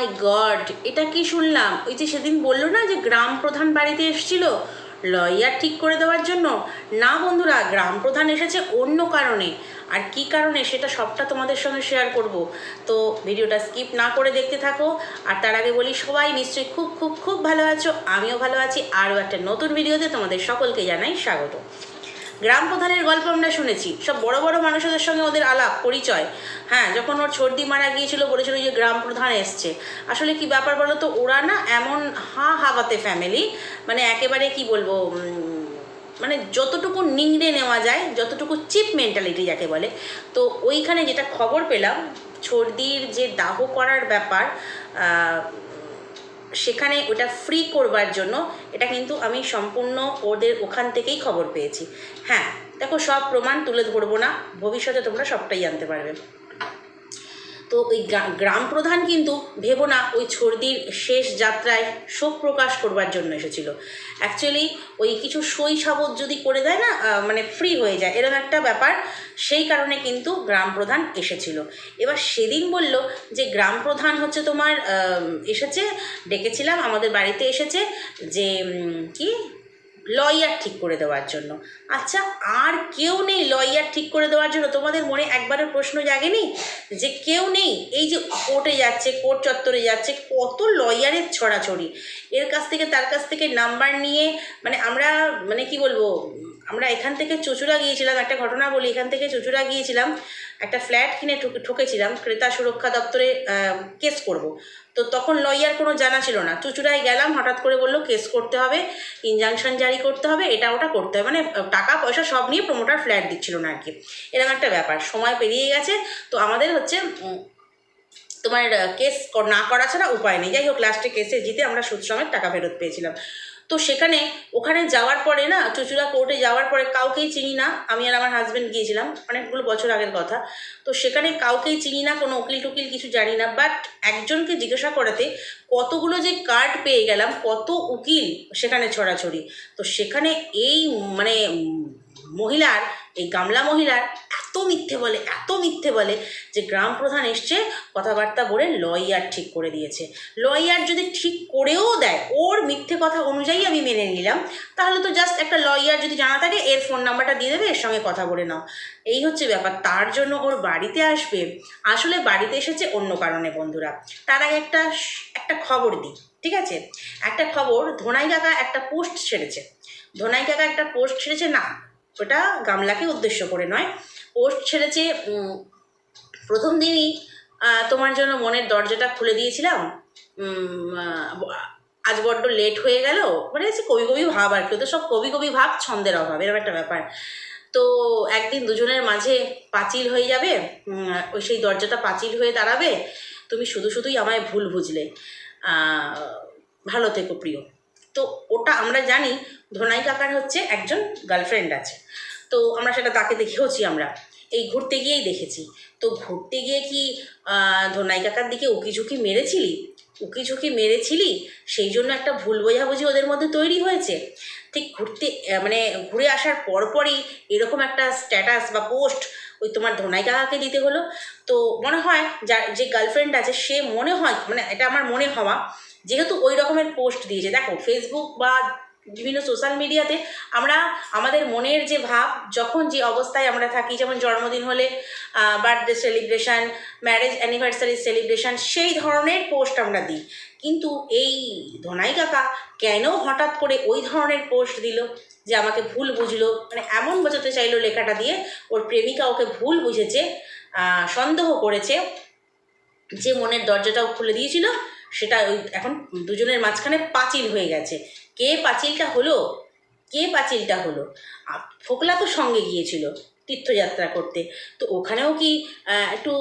মাই god, এটা কি শুনলাম? ওই যে সেদিন বলল না যে গ্রাম প্রধান বাড়িতে এসেছিল লয়ার ঠিক করে দেওয়ার জন্য? না বন্ধুরা, গ্রাম প্রধান এসেছে অন্য কারণে। আর কি কারণে সেটা সবটা তোমাদের সঙ্গে শেয়ার করব। তো ভিডিওটা স্কিপ না করে দেখতে থাকো। আর তার আগে বলি, সবাই নিশ্চয়ই খুব খুব খুব ভালো আছো। আমিও ভালো আছি। আরও একটা নতুন ভিডিওতে তোমাদের সকলকে জানাই স্বাগত। গ্রাম প্রধানের গল্প আমরা শুনেছি। সব বড় বড় মানুষদের সঙ্গে ওদের আলাপ, পরিচয়। হ্যাঁ যখন ওর সর্দি মারা গিয়েছিল বলেছিল যে গ্রাম প্রধান এসছে। আসলে কি ব্যাপার বলো তো, ওরা না এমন হা হাওয়াতে ফ্যামিলি মানে একেবারে কি বলব মানে যতটুকু নিংড়ে নেওয়া যায়, যতটুকু চিপ মেন্টালিটি যাকে বলে, তো ওইখানে যেটা খবর পেলাম সর্দির যে দাহ করার ব্যাপার সেখানে ওটা ফ্রি করবার জন্য এটা কিন্তু আমি সম্পূর্ণ ওদের ওখান থেকেই খবর পেয়েছি। হ্যাঁ দেখো সব প্রমাণ তুলে ধরবো না, ভবিষ্যতে তোমরা সবটাই জানতে পারবে। তো ওই গ্রাম প্রধান কিন্তু ভেবো না, ওই ছর্দির শেষ যাত্রায় শোক প্রকাশ করবার জন্য এসেছিল। অ্যাকচুয়ালি ওই কিছু সই সাবত যদি করে দেয় না মানে ফ্রি হয়ে যায় এরকম একটা ব্যাপার, সেই কারণে কিন্তু গ্রাম প্রধান এসেছিল। এবার সেদিন বলল যে, গ্রাম প্রধান হচ্ছে তোমার এসেছে, ডেকেছিলাম, আমাদের বাড়িতে এসেছে, যে কি? লয়ার ঠিক করে দেওয়ার জন্য। আচ্ছা আর কেউ নেই লয়ার ঠিক করে দেওয়ার জন্য? তোমাদের মনে একবারের প্রশ্ন জাগেনি? যে কেউ নেই, এই যে কোর্টে যাচ্ছে, কোর্ট চত্বরে যাচ্ছে, কত লয়ারের ছড়াছড়ি। এর কাছ থেকে, তার কাছ থেকে নাম্বার নিয়ে মানে আমরা মানে কি বলব আমরা এখান থেকে চুচুড়া গিয়েছিলাম, একটা ঘটনা বলি, এখান থেকে চুচুড়া গিয়েছিলাম, একটা ফ্ল্যাট কিনে ঠকে, ঠকেছিলাম, ক্রেতা সুরক্ষা দপ্তরে কেস করব। তো তখন লয়ার কোনো জানা ছিল না। চুচুড়ায় গেলাম, হঠাৎ করে বলল, কেস করতে হবে ইনজাংশন জারি করতে হবে, এটা ওটা করতে হবে। মানে টাকা, পয়সা সব নিয়ে প্রমোটার ফ্ল্যাট দিচ্ছিল না আর কি। এরকম একটা ব্যাপার। সময় পেরিয়ে গেছে, তো আমাদের হচ্ছে তোমার কেস না করা ছাড়া উপায় নেই। যাই হোক লাস্টে কেসে জিতে আমরা সুদ সমেত টাকা ফেরত পেয়েছিলাম। তো সেখানে, ওখানে যাওয়ার পরে না, চুচুড়া কোর্টে যাওয়ার পরে কাউকেই চিনি না। আমি আর আমার হাজব্যান্ড গিয়েছিলাম, অনেকগুলো বছর আগের কথা। তো সেখানে কাউকেই চিনি না, কোনো উকিল টুকিল কিছু জানি না। বাট একজনকে জিজ্ঞাসা করাতে কতগুলো যে কার্ড পেয়ে গেলাম, কত উকিল সেখানে ছড়াছড়ি। তো সেখানে এই মানে মহিলার, এই গামলা মহিলার এত মিথ্যে বলে, এত মিথ্যে বলে যে গ্রাম প্রধান এসছে কথাবার্তা বলে লয়ার ঠিক করে দিয়েছে। লয়ার যদি ঠিক করেও দেয়, ওর মিথ্যে কথা অনুযায়ী আমি মেনে নিলাম, তাহলে তো জাস্ট একটা লয়ার যদি জানা থাকে, এর ফোন নাম্বারটা দিয়ে দেবে, এর সঙ্গে কথা বলে নাও। এই হচ্ছে ব্যাপার, তার জন্য ওর বাড়িতে আসবে, আসলে বাড়িতে এসেছে অন্য কারণে বন্ধুরা। তার আগে একটা একটা খবর দিই, ঠিক আছে? একটা খবর, ধোনাই কাকা একটা পোস্ট ছেড়েছে। ধোনাই কাকা একটা পোস্ট ছেড়েছে না ওটা গামলাকে উদ্দেশ্য করে নয়। পোস্ট ছেড়েছে প্রথম দিনই তোমার জন্য মনের দরজাটা খুলে দিয়েছিলাম। আজ বড্ড লেট হয়ে গেল। মানে কবি কবি ভাব আর কি, ওদের সব কবি কবি ভাব ছন্দের অভাব, এরকম একটা ব্যাপার। তো একদিন দুজনের মাঝে পাঁচিল হয়ে যাবে ওই সেই দরজাটা পাঁচিল হয়ে দাঁড়াবে। তুমি শুধু শুধুই আমায় ভুল বুঝলে। ভালো থেকো প্রিয়। তো ওটা আমরা জানি ধনাই কাকার হচ্ছে একজন গার্লফ্রেন্ড আছে। তো আমরা সেটা তাকে দেখেওছি আমরা। এই ঘুরতে গিয়েই দেখেছি। তো ঘুরতে গিয়ে কি ধনাই কাকার দিকে উকি ঝুঁকি মেরেছিলি? উকি ঝুঁকি মেরেছিলি? সেই জন্য একটা ভুল বোঝাবুঝি ওদের মধ্যে তৈরি হয়েছে? ঠিক ঘুরতে মানে ঘুরে আসার পরপরই এরকম একটা স্ট্যাটাস বা পোস্ট ওই তোমার ধনাই কাকাকে দিতে হলো। তো মনে হয় যার যে গার্লফ্রেন্ড আছে, সে মনে হয় মানে এটা আমার মনে হওয়া যেহেতু ওই রকমের পোস্ট দিয়েছে। দেখো ফেসবুক বা বিভিন্ন সোশ্যাল মিডিয়াতে আমরা আমাদের মনের যে ভাব, যখন যে অবস্থায় আমরা থাকি, যেমন জন্মদিন হলে birthday celebration marriage anniversary celebration সেই ধরনের পোস্ট আমরা দিই। কিন্তু এই ধনাই কাকা কেন হঠাৎ করে ওই ধরনের পোস্ট দিল যে আমাকে ভুল বুঝলো? মানে এমন বোঝাতে চাইলো লেখাটা দিয়ে, ওর প্রেমিকা ওকে ভুল বুঝেছে সন্দেহ করেছে, যে মনের দরজাটাও খুলে দিয়েছিল সেটা ওই এখন দুজনের মাঝখানে পাঁচিল হয়ে গেছে। কে পাঁচিলটা হলো? কে পাঁচিলটা হলো? ফোকলা তো সঙ্গে গিয়েছিল তীর্থযাত্রা করতে। তো ওখানেও কি একটু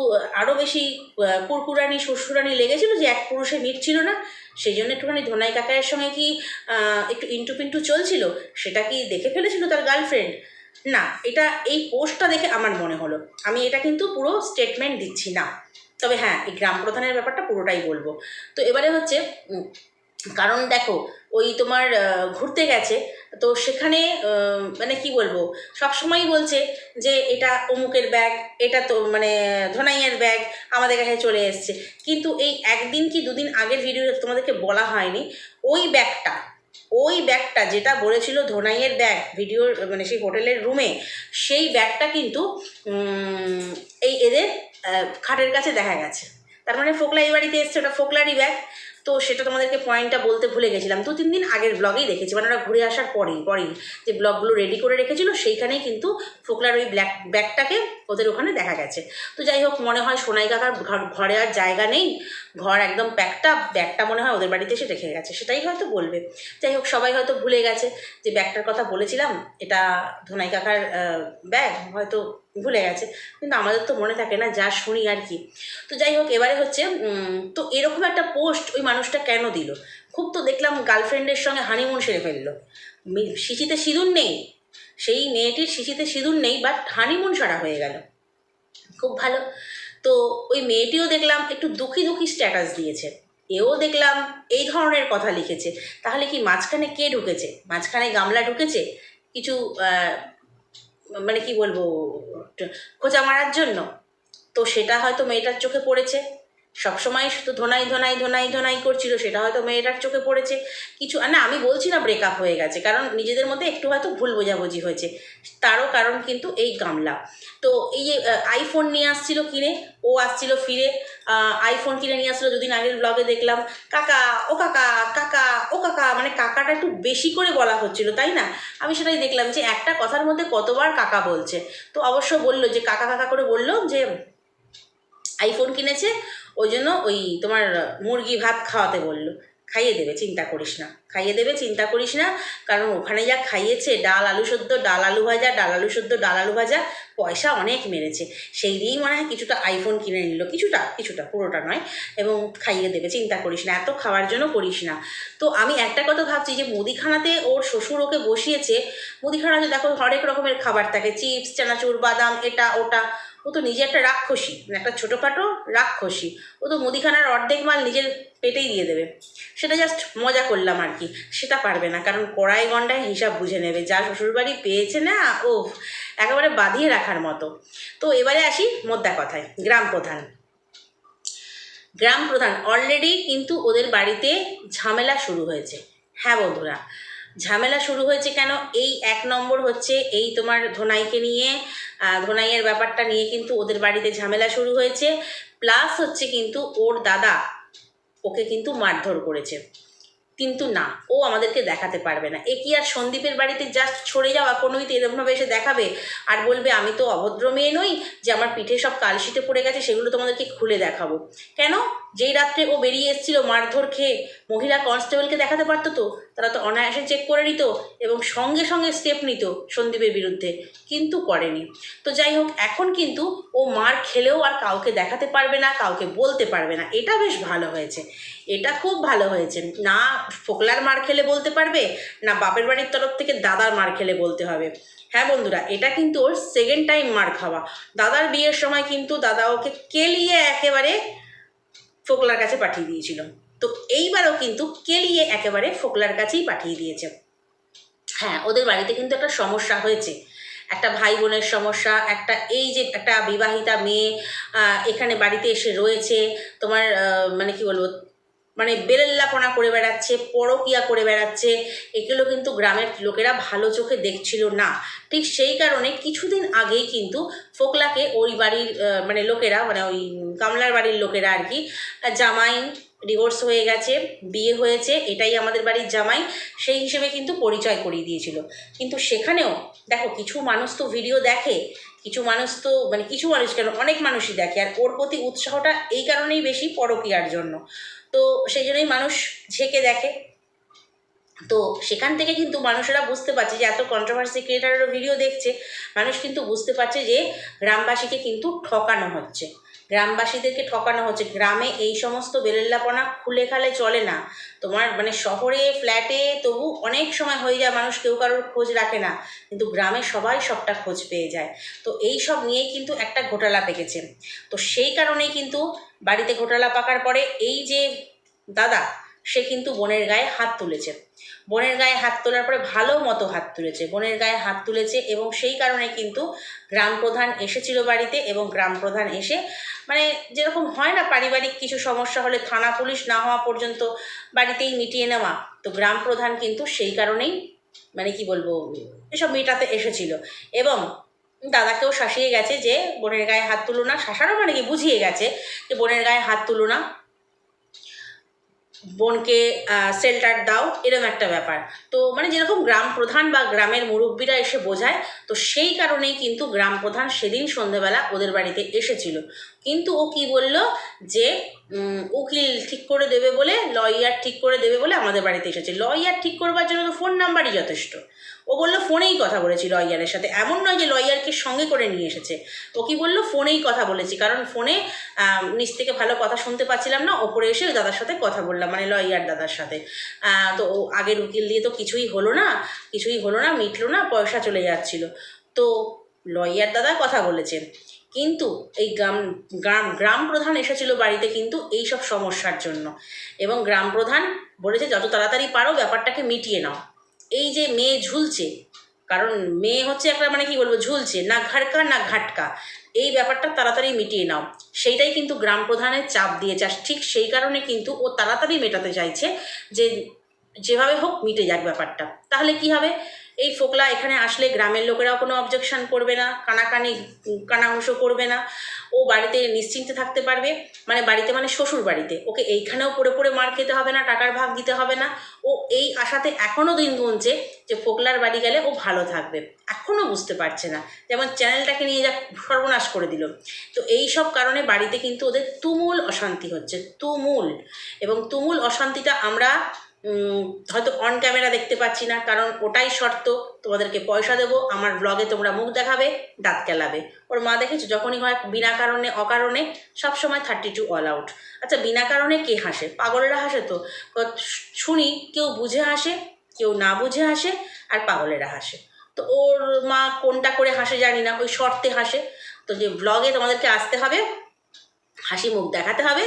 আরও বেশি কুরকুরানি শ্বশুরানি লেগেছিল যে এক পুরুষে মিটছিল না? সেই জন্য একটুখানি ধনাই কাকায়ের সঙ্গে কি একটু ইন্টু পিন্টু চলছিল? সেটা কি দেখে ফেলেছিল তার গার্লফ্রেন্ড? না, এটা এই পোস্টটা দেখে আমার মনে হলো। আমি এটা কিন্তু পুরো স্টেটমেন্ট দিচ্ছি না। তবে হ্যাঁ এই গ্রাম প্রধানের ব্যাপারটা পুরোটাই বলব। তো এবারে হচ্ছে কারণ দেখো, ওই তোমার ঘুরতে গেছে, তো সেখানে মানে কি বলব, সবসময়ই বলছে যে এটা অমুকের ব্যাগ, এটা তো মানে ধনাইয়ের ব্যাগ, আমাদের কাছে চলে এসছে। কিন্তু এই একদিন কি দুদিন আগের ভিডিও তোমাদেরকে বলা হয়নি, ওই ব্যাগটা ওই ব্যাগটা যেটা বলেছিল ধনাইয়ের ব্যাগ, ভিডিওর মানে সেই হোটেলের রুমে, সেই ব্যাগটা কিন্তু এই এদের খাটের কাছে দেখা গেছে। তার মানে ফোকলা এই বাড়িতে এসছে, ওটা ফোকলারই ব্যাগ তো সেটা তোমাদেরকে পয়েন্টটা বলতে ভুলে গেছিলাম। দু তিন দিন আগের ব্লগেই দেখেছি মানে ওরা ঘুরে আসার পরেই পরেই যে ব্লগগুলো রেডি করে রেখেছিল, সেইখানেই কিন্তু ফোকলার ওই ব্ল্যাক ব্যাগটাকে ওদের ওখানে দেখা গেছে। তো যাই হোক, মনে হয় সোনাই কাকার ঘর- ঘরে আর জায়গা নেই। ঘর একদম প্যাকটা ব্যাগটা মনে হয় ওদের বাড়িতে এসে রেখে গেছে, সেটাই হয়তো বলবে। যাই হোক, সবাই হয়তো ভুলে গেছে যে ব্যাগটার কথা বলেছিলাম। এটা ধোনাই কাকার ব্যাগ হয়তো ভুলে গেছে। কিন্তু আমাদের তো মনে থাকে না, যা শুনি আর কি। তো যাই হোক, এবারে হচ্ছে তো এরকম একটা পোস্ট ওই মানুষটা কেন দিল? খুব তো দেখলাম গার্লফ্রেন্ডের সঙ্গে হানিমুন সেরে ফেলল। শিশিতে সিঁদুর নেই। সেই মেয়েটির শিশিতে সিঁদুর নেই বাট হানিমুন সারা হয়ে গেল। খুব ভালো। তো ওই মেয়েটিও দেখলাম একটু দুঃখী দুঃখী স্ট্যাটাস দিয়েছে। এও দেখলাম এই ধরনের কথা লিখেছে। তাহলে কি মাঝখানে কে ঢুকেছে? মাঝখানে গামলা ঢুকেছে? কিছু মানে কি বলব খোঁচা মারার জন্য। তো সেটা হয়তো মেয়েটার চোখে পড়েছে। সবসময় শুধু ধোনাই ধোনাই ধোনাই ধোনাই করছিল, সেটা হয়তো মেয়েটার চোখে পড়েছে। কিছু, না, আমি বলছি না ব্রেকআপ হয়ে গেছে, কারণ নিজেদের মধ্যে একটু হয়তো ভুল বোঝাবুঝি হয়েছে। তারও কারণ কিন্তু এই গামলা। তো এই যে আইফোন নিয়ে আসছিল কিনে, ও আসছিল ফিরে আইফোন কিনে নিয়ে আসলো দুদিন আগের ব্লগে দেখলাম। কাকা, ও কাকা কাকা, ও কাকা মানে কাকাটা একটু বেশি করে বলা হচ্ছিল, তাই না? আমি সেটাই দেখলাম যে একটা কথার মধ্যে কতবার কাকা বলছে। তো অবশ্য বলল যে, কাকা কাকা করে বলল যে আইফোন কিনেছে ওই জন্য ওই তোমার মুরগি ভাত খাওয়াতে বলল। খাইয়ে দেবে, চিন্তা করিস না। খাইয়ে দেবে, চিন্তা করিস না। কারণ ওখানে যা খাইয়েছে, ডাল, আলু সদ্য ডাল, আলু ভাজা, ডাল, আলু সদ্য ডাল, আলু ভাজা, পয়সা অনেক মেরেছে। সেই দিয়েই মনে হয় কিছুটা আইফোন কিনে নিল। কিছুটা কিছুটা, পুরোটা নয়। এবং খাইয়ে দেবে, চিন্তা করিস না। এত খাওয়ার জন্য করিস না। তো আমি একটা কথা ভাবছি যে, মুদিখানাতে ওর শ্বশুর ওকে বসিয়েছে। মুদিখানাতে দেখো হরেক রকমের খাবার থাকে। চিপস, চানাচুর, বাদাম, এটা, ওটা। ও তো নিজে একটা রাক্ষসী মানে একটা ছোটোখাটো রাক্ষসী। ও তো মুদিখানার অর্ধেক মাল নিজের পেটেই দিয়ে দেবে। সেটা জাস্ট মজা করলাম আর কি, সেটা পারবে না, কারণ কড়াই গন্ডায় হিসাব বুঝে নেবে, যা শ্বশুরবাড়ি পেয়েছে না ও একেবারে বাঁধিয়ে রাখার মতো। তো এবারে আসি মোদ্দা কথায়, গ্রাম প্রধান। গ্রাম প্রধান অলরেডি কিন্তু ওদের বাড়িতে ঝামেলা শুরু হয়েছে। হ্যাঁ বন্ধুরা ঝামেলা শুরু হয়েছে কেন? এই এক নম্বর হচ্ছে এই তোমার ধোনাইকে নিয়ে ধোনাইয়ের ব্যাপারটা নিয়ে কিন্তু ওদের বাড়িতে ঝামেলা শুরু হয়েছে। প্লাস হচ্ছে কিন্তু ওর দাদা ওকে কিন্তু মারধর করেছে। কিন্তু না, ও আমাদেরকে দেখাতে পারবে না। এ কি আর সন্দীপের বাড়িতে জাস্ট ছড়ে যাওয়া? কোনো এরকমভাবে এসে দেখাবে? আর বলবে, আমি তো অভদ্র মেয়ে নই যে আমার পিঠে সব কালশিটে পড়ে গেছে, সেগুলো তোমাদেরকে খুলে দেখাবো। কেন? যেই রাত্রে ও বেরিয়ে এসেছিল মারধর খেয়ে, মহিলা কনস্টেবলকে দেখাতে পারতো তো? তারা তো অনায়াসে চেক করে নিত এবং সঙ্গে সঙ্গে স্টেপ নিত সন্দীপের বিরুদ্ধে, কিন্তু করেনি। তো যাই হোক, এখন কিন্তু ও মার খেলেও আর কাউকে দেখাতে পারবে না, কাউকে বলতে পারবে না। এটা বেশ ভালো হয়েছে। এটা খুব ভালো হয়েছে। না ফোকলার মার খেলে বলতে পারবে, না বাপের বাড়ির তরফ থেকে দাদার মার খেলে বলতে হবে। হ্যাঁ বন্ধুরা, এটা কিন্তু ওর সেকেন্ড টাইম মার খাওয়া। দাদার বিয়ের সময় কিন্তু দাদা ওকে কেলিয়ে একেবারে ফোকলার কাছে পাঠিয়ে দিয়েছিল। তো এইবারও কিন্তু কেলিয়ে একেবারে ফোকলার কাছেই পাঠিয়ে দিয়েছে। হ্যাঁ ওদের বাড়িতে কিন্তু একটা সমস্যা হয়েছে। একটা ভাই বোনের সমস্যা, একটা এই যে একটা বিবাহিতা মেয়ে এখানে বাড়িতে এসে রয়েছে, তোমার মানে কি বলব মানে বেলেল্লাপনা করে বেড়াচ্ছে, পরকিয়া করে বেড়াচ্ছে, এগুলো কিন্তু গ্রামের লোকেরা ভালো চোখে দেখছিল না। ঠিক সেই কারণে কিছুদিন আগেই কিন্তু ফোকলাকে ওই বাড়ির মানে লোকেরা মানে ওই কামলার বাড়ির লোকেরা আর কি, জামাই ডিভোর্স হয়ে গেছে, বিয়ে হয়েছে, এটাই আমাদের বাড়ির জামাই, সেই হিসেবে কিন্তু পরিচয় করিয়ে দিয়েছিল। কিন্তু সেখানেও দেখো কিছু মানুষ তো ভিডিও দেখে, কিছু মানুষ তো মানে কিছু মানুষ কেন, অনেক মানুষই দেখে। আর ওর প্রতি উৎসাহটা এই কারণেই বেশি পরকীয়ার জন্য। তো সেই জন্যই মানুষ ঝেঁকে দেখে। তো সেখান থেকে কিন্তু মানুষেরা বুঝতে পারছে যে, এত কন্ট্রোভার্সি ক্রিয়েটারেরও ভিডিও দেখছে, মানুষ কিন্তু বুঝতে পারছে যে, গ্রামবাসীকে কিন্তু ঠকানো হচ্ছে। গ্রামবাসীদেরকে ঠকানো হচ্ছে। গ্রামে এই সমস্ত বেলেল্লাপনা খুলে খালে চলে না। তোমার মানে শহরে ফ্ল্যাটে তবু অনেক সময় হয়ে যায় মানুষ কেউ কারোর খোঁজ রাখে না। কিন্তু গ্রামে সবাই সবটা খোঁজ পেয়ে যায়। তো এই সব নিয়ে কিন্তু একটা ঘোটালা পেকেছে। তো সেই কারণেই কিন্তু বাড়িতে ঘোটালা পাকার পরে এই যে দাদা সে কিন্তু বোনের গায়ে হাত তুলেছে। বোনের গায়ে হাত তোলার পরে ভালো মতো হাত তুলেছে। বোনের গায়ে হাত তুলেছে এবং সেই কারণে কিন্তু গ্রাম প্রধান এসেছিল বাড়িতে এবং গ্রাম প্রধান এসে মানে যেরকম হয় না পারিবারিক কিছু সমস্যা হলে থানা পুলিশ না হওয়া পর্যন্ত বাড়িতেই মিটিয়ে নেওয়া। তো গ্রাম প্রধান কিন্তু সেই কারণেই মানে কি বলব, এসব মেটাতে এসেছিল। এবং দাদাকেও শাসিয়ে গেছে যে বোনের গায়ে হাত তুলো না। শাসারও মানে কি? বুঝিয়ে গেছে যে বোনের গায়ে হাত তুলো না। বোনকে শেল্টার দাও এরকম একটা ব্যাপার। তো মানে যেরকম গ্রাম প্রধান বা গ্রামের মুরব্বীরা এসে বোঝায়, তো সেই কারণেই কিন্তু গ্রাম প্রধান সেদিন সন্ধেবেলা ওদের বাড়িতে এসেছিল। কিন্তু ও কি বলল যে উকিল ঠিক করে দেবে বলে লয়ার ঠিক করে দেবে বলে আমাদের বাড়িতে এসেছে। লয়ার ঠিক করবার জন্য তো ফোন নাম্বারই যথেষ্ট। ও বলল, ফোনেই কথা বলেছি লয়ারের সাথে। এমন নয় যে লয়ারকে সঙ্গে করে নিয়ে এসেছে। ও কি বলল, ফোনেই কথা বলেছি। কারণ ফোনে নিচ থেকে ভালো কথা শুনতে পাচ্ছিলাম না, ওপরে এসে দাদার সাথে কথা বললাম মানে লয়ার দাদার সাথে। তো ও আগের উকিল দিয়ে তো কিছুই হলো না, কিছুই হলো না, মিটলো না, পয়সা চলে যাচ্ছিল। তো লয়ার দাদা কথা বলেছেন। কিন্তু এই গ্রাম গ্রাম গ্রাম প্রধান এসেছিল বাড়িতে কিন্তু এই সব সমস্যার জন্য। এবং গ্রাম প্রধান বলেছে, যত তাড়াতাড়ি পারো, ব্যাপারটাকে মিটিয়ে নাও। এই যে মেয়ে ঝুলছে, কারণ মেয়ে হচ্ছে একটা মানে কি বলব, ঝুলছে, না ঘাটকা না ঘাটকা। এই ব্যাপারটা তাড়াতাড়ি মিটিয়ে নাও। সেইটাই কিন্তু গ্রাম প্রধানের চাপ দিয়ে যাস ঠিক সেই কারণে কিন্তু ও তাড়াতাড়ি মেটাতে চাইছে যে যেভাবে হোক মিটে যাক ব্যাপারটা। তাহলে কি হবে? এই ফোকলা এখানে আসলে গ্রামের লোকেরাও কোনো অবজেকশন করবে না, কানাকানি কানাঘুষো করবে না। ও বাড়িতে নিশ্চিন্তে থাকতে পারবে মানে বাড়িতে মানে শ্বশুর বাড়িতে। ওকে এইখানেও পড়ে পড়ে মার খেতে হবে না, টাকার ভাগ দিতে হবে না। ও এই আশাতে এখনও দিন গুনছে যে ফোকলার বাড়ি গেলে ও ভালো থাকবে। এখনও বুঝতে পারছে না। যেমন চ্যানেলটাকে নিয়ে যা সর্বনাশ করে দিল। তো এই সব কারণে বাড়িতে কিন্তু ওদের তুমুল অশান্তি হচ্ছে, তুমুল। এবং তুমুল অশান্তিটা আমরা হয়তো অন ক্যামেরা দেখতে পাচ্ছি না, কারণ ওটাই শর্ত, তোমাদেরকে পয়সা দেবো, আমার ব্লগে তোমরা মুখ দেখাবে, দাঁত কেলাবে। ওর মা দেখেছ, যখনই হয় বিনা কারণে, অকারণে সবসময় থার্টি টু অল আউট আচ্ছা বিনা কারণে কে হাসে? পাগলরা হাসে তো। শুনি, কেউ বুঝে হাসে, কেউ না বুঝে হাসে, আর পাগলেরা হাসে। তো ওর মা কোনটা করে হাসে জানি না, ওই শর্তে হাসে। তো যে ব্লগে তোমাদেরকে আসতে হবে, হাসি মুখ দেখাতে হবে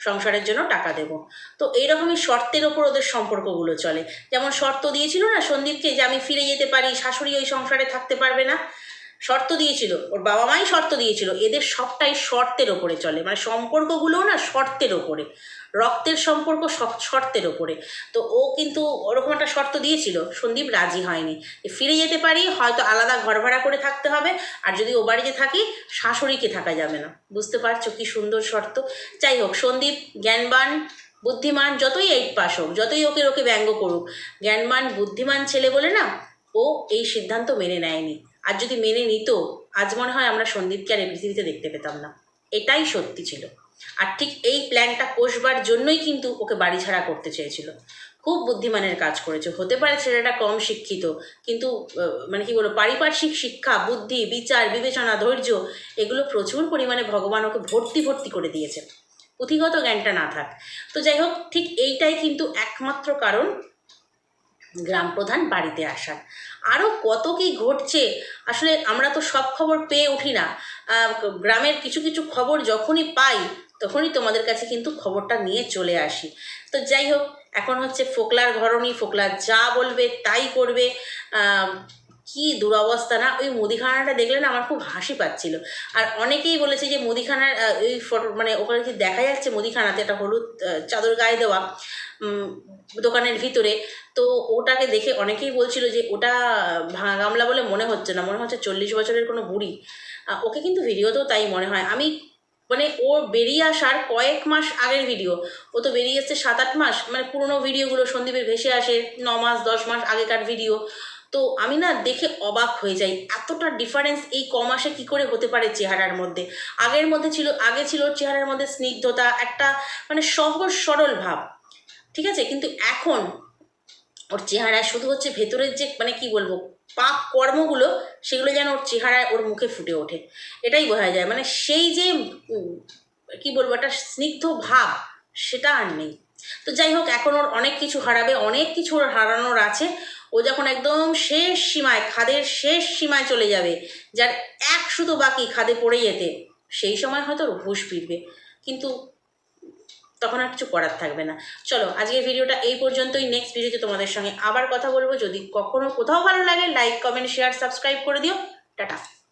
সংসারের জন্য টাকা দেব। তো এইরকমই শর্তের ওপর ওদের সম্পর্কগুলো চলে। যেমন শর্ত দিয়েছিল না সন্দীপকে যে আমি ফিরে যেতে পারি, শাশুড়ি ওই সংসারে থাকতে পারবে না। শর্ত দিয়েছিল, ওর বাবা মাই শর্ত দিয়েছিল, এদের সবটাই শর্তের ওপরে চলে মানে সম্পর্কগুলোও না শর্তের ওপরে, রক্তের সম্পর্ক সব- শর্তের ওপরে। তো ও কিন্তু ওরকম একটা শর্ত দিয়েছিল, সন্দীপ, রাজি হয়নি ফিরে যেতে পারি, হয়তো আলাদা ঘর ভাড়া করে থাকতে হবে, আর যদি ও বাড়িতে থাকি, শাশুড়িকে থাকা যাবে না। বুঝতে পারছ কি সুন্দর শর্ত? যাই হোক, সন্দীপ জ্ঞানবান, বুদ্ধিমান, যতই এইট পাস হোক, যতই ওকে ওকে ব্যঙ্গ করুক, জ্ঞানবান, বুদ্ধিমান ছেলে বলে না, ও এই সিদ্ধান্ত মেনে নেয়নি। আর যদি মেনে নিত, আজ মনে হয় আমরা সন্দীপকে আর এই পৃথিবীতে দেখতে পেতাম না। এটাই সত্যি ছিল। আর ঠিক এই প্ল্যানটা কষবার জন্যই কিন্তু ওকে বাড়ি ছাড়া করতে চেয়েছিল। খুব বুদ্ধিমানের কাজ করেছে। হতে পারে ছেলেটা কম শিক্ষিত, কিন্তু মানে কি বলব, পারিপার্শ্বিক শিক্ষা, বুদ্ধি, বিচার, বিবেচনা, ধৈর্য, এগুলো প্রচুর পরিমাণে ভগবান ওকে ভর্তি ভর্তি করে দিয়েছে। পুঁথিগত জ্ঞানটা না থাক। তো যাই হোক, ঠিক এইটাই কিন্তু একমাত্র কারণ গ্রাম প্রধান বাড়িতে আসার। আরও কত কি ঘটছে, আসলে আমরা তো সব খবর পেয়ে উঠি না। গ্রামের কিছু কিছু খবর যখনই পাই, তখনই তোমাদের কাছে কিন্তু খবরটা নিয়ে চলে আসি। তো যাই হোক, এখন হচ্ছে ফোকলার ঘরণী, ফোকলা যা বলবে তাই করবে। কি দুরবস্থা না? ওই মুদিখানাটা দেখলে না আমার খুব হাসি পাচ্ছিল। আর অনেকেই বলেছে যে মুদিখানার ওই ফটো মানে ওখানে কি দেখা যাচ্ছে মুদিখানাতে একটা হলুদ চাদর গায়ে দেওয়া দোকানের ভিতরে, তো ওটাকে দেখে অনেকেই বলছিল যে ওটা ভাঙা গামলা বলে মনে হচ্ছে না, মনে হচ্ছে চল্লিশ বছরের কোনো বুড়ি। ওকে কিন্তু ভিডিওতেও তাই মনে হয়। আমি মানে ও বেরিয়ে আসার কয়েক মাস আগের ভিডিও। ও তো বেরিয়ে এসছে সাত আট মাস মানে পুরোনো ভিডিওগুলো সন্দীপের ভেসে আসে ন মাস, দশ মাস আগেকার ভিডিও। তো আমি না দেখে অবাক হয়ে যাই, এতটা ডিফারেন্স এই ক মাসে কী করে হতে পারে চেহারার মধ্যে? আগের মধ্যে ছিল, আগে ছিল চেহারার মধ্যে স্নিগ্ধতা, একটা মানে সহজ সরল ভাব, ঠিক আছে? কিন্তু এখন ওর চেহারায় শুধু হচ্ছে ভেতরের যে মানে কি বলব, পাপ কর্মগুলো, সেগুলো যেন ওর চেহারায় ওর মুখে ফুটে ওঠে। এটাই বোঝা যায়। মানে সেই যে কি বলব, একটা স্নিগ্ধ ভাব, সেটা আর নেই। তো যাই হোক এখন ওর অনেক কিছু হারাবে, অনেক কিছু ওর হারানোর আছে। ও যখন একদম শেষ সীমায়, খাদের শেষ সীমায় চলে যাবে, যার এক শুধু বাকি খাদে পড়ে যেতে, সেই সময় হয়তো হুঁশ ফিরবে। কিন্তু তখন আর কিছু করার থাকবে না। চলো, আজকের ভিডিওটা এই পর্যন্তই। নেক্সট ভিডিওতে তোমাদের সঙ্গে আবার কথা বলব। যদি কখনো কোথাও ভালো লাগে লাইক কমেন্ট শেয়ার সাবস্ক্রাইব করে দিও। টাটা।